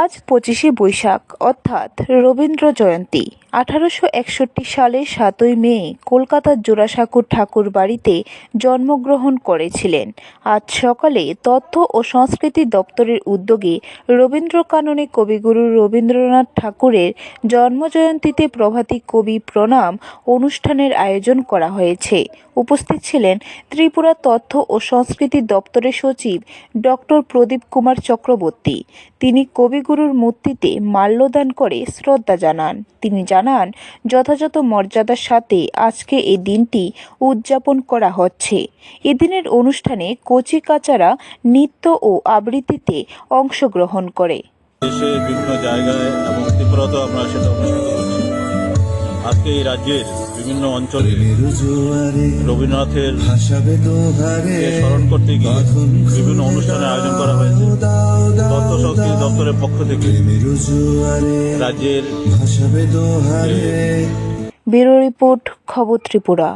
আজ পঁচিশে বৈশাখ, অর্থাৎ রবীন্দ্র জয়ন্তী। আঠারোশো একষট্টি সালের সাতই মে কলকাতার জোড়াসাঁকুর ঠাকুর বাড়িতে জন্মগ্রহণ করেছিলেন। আজ সকালে তথ্য ও সংস্কৃতি দপ্তরের উদ্যোগে রবীন্দ্রকাননে কবিগুরু রবীন্দ্রনাথ ঠাকুরের জন্মজয়ন্তীতে প্রভাতী কবি প্রণাম অনুষ্ঠানের আয়োজন করা হয়েছে। উপস্থিত ছিলেন ত্রিপুরা তথ্য ও সংস্কৃতি দপ্তরের সচিব ডক্টর প্রদীপ কুমার চক্রবর্তী। তিনি কবিগুরুর মূর্তিতে মাল্যদান করে শ্রদ্ধা জানান। তিনি জানান যথাযথ মর্যাদার সাথে আজকে এই দিনটি উদযাপন করা হচ্ছে। এদিনের অনুষ্ঠানে কচিকাচারা নৃত্য ও আবৃত্তিতে অংশগ্রহণ করে। দেশের বিভিন্ন জায়গায় এবং ত্রিপুরাতেও আমরা সেটা অনুষ্ঠিত করছি। আজকে এই রাজ্যের বিভিন্ন অঞ্চলে রবীন্দ্রনাথের স্মরণ করতে গিয়ে বিভিন্ন হয়েছে সংস্কৃতি দপ্তরের পক্ষ থেকে রাজ্যের বিরো ব্যুরো রিপোর্ট খবর ত্রিপুরা।